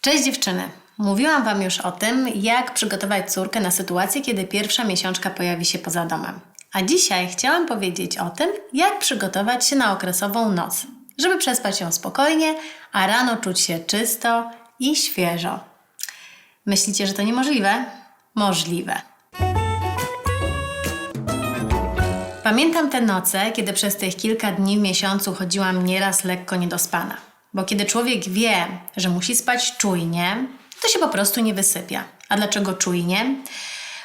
Cześć dziewczyny! Mówiłam Wam już o tym, jak przygotować córkę na sytuację, kiedy pierwsza miesiączka pojawi się poza domem. A dzisiaj chciałam powiedzieć o tym, jak przygotować się na okresową noc, żeby przespać ją spokojnie, a rano czuć się czysto i świeżo. Myślicie, że to niemożliwe? Możliwe. Pamiętam te noce, kiedy przez tych kilka dni w miesiącu chodziłam nieraz lekko niedospana. Bo kiedy człowiek wie, że musi spać czujnie, to się po prostu nie wysypia. A dlaczego czujnie?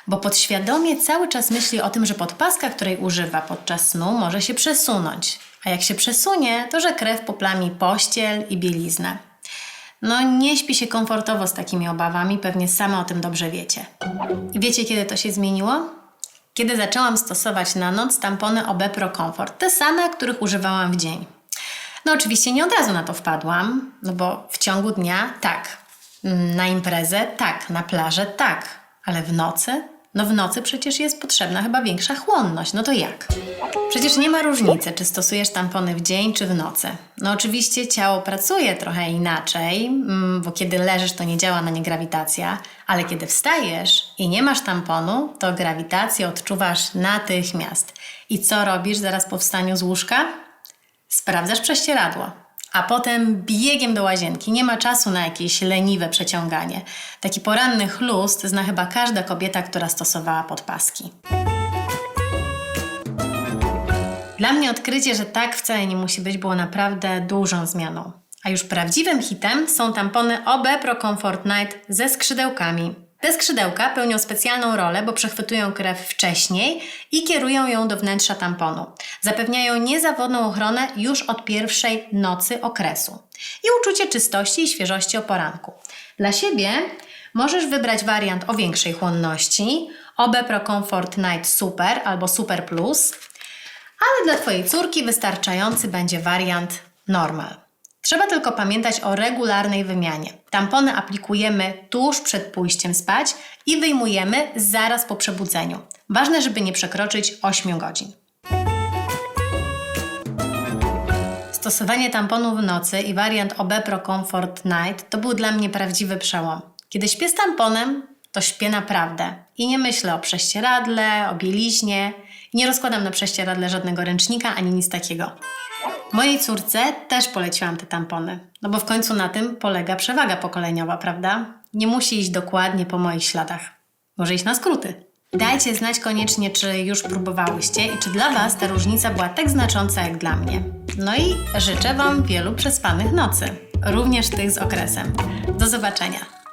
Bo podświadomie cały czas myśli o tym, że podpaska, której używa podczas snu, może się przesunąć. A jak się przesunie, to że krew poplami pościel i bieliznę. No, nie śpi się komfortowo z takimi obawami, pewnie same o tym dobrze wiecie. I wiecie, kiedy to się zmieniło? Kiedy zaczęłam stosować na noc tampony OB Pro Comfort, te same, których używałam w dzień. No oczywiście nie od razu na to wpadłam, no bo w ciągu dnia tak, na imprezę tak, na plażę tak, ale w nocy? No w nocy przecież jest potrzebna chyba większa chłonność, no to jak? Przecież nie ma różnicy, czy stosujesz tampony w dzień, czy w nocy. No oczywiście ciało pracuje trochę inaczej, mm, bo kiedy leżysz, to nie działa na nie grawitacja, ale kiedy wstajesz i nie masz tamponu, to grawitację odczuwasz natychmiast. I co robisz zaraz po wstaniu z łóżka? Sprawdzasz prześcieradło, a potem biegiem do łazienki. Nie ma czasu na jakieś leniwe przeciąganie. Taki poranny chlust zna chyba każda kobieta, która stosowała podpaski. Dla mnie odkrycie, że tak wcale nie musi być, było naprawdę dużą zmianą. A już prawdziwym hitem są tampony OB Pro Comfort Night ze skrzydełkami. Te skrzydełka pełnią specjalną rolę, bo przechwytują krew wcześniej i kierują ją do wnętrza tamponu. Zapewniają niezawodną ochronę już od pierwszej nocy okresu i uczucie czystości i świeżości o poranku. Dla siebie możesz wybrać wariant o większej chłonności OB Pro Comfort Night Super albo Super Plus, ale dla Twojej córki wystarczający będzie wariant normal. Trzeba tylko pamiętać o regularnej wymianie. Tampony aplikujemy tuż przed pójściem spać i wyjmujemy zaraz po przebudzeniu. Ważne, żeby nie przekroczyć 8 godzin. Stosowanie tamponu w nocy i wariant OB Pro Comfort Night to był dla mnie prawdziwy przełom. Kiedy śpię z tamponem, to śpię naprawdę. I nie myślę o prześcieradle, o bieliźnie. Nie rozkładam na prześcieradle żadnego ręcznika ani nic takiego. Mojej córce też poleciłam te tampony, no bo w końcu na tym polega przewaga pokoleniowa, prawda? Nie musi iść dokładnie po moich śladach. Może iść na skróty. Dajcie znać koniecznie, czy już próbowałyście i czy dla Was ta różnica była tak znacząca jak dla mnie. No i życzę Wam wielu przespanych nocy, również tych z okresem. Do zobaczenia.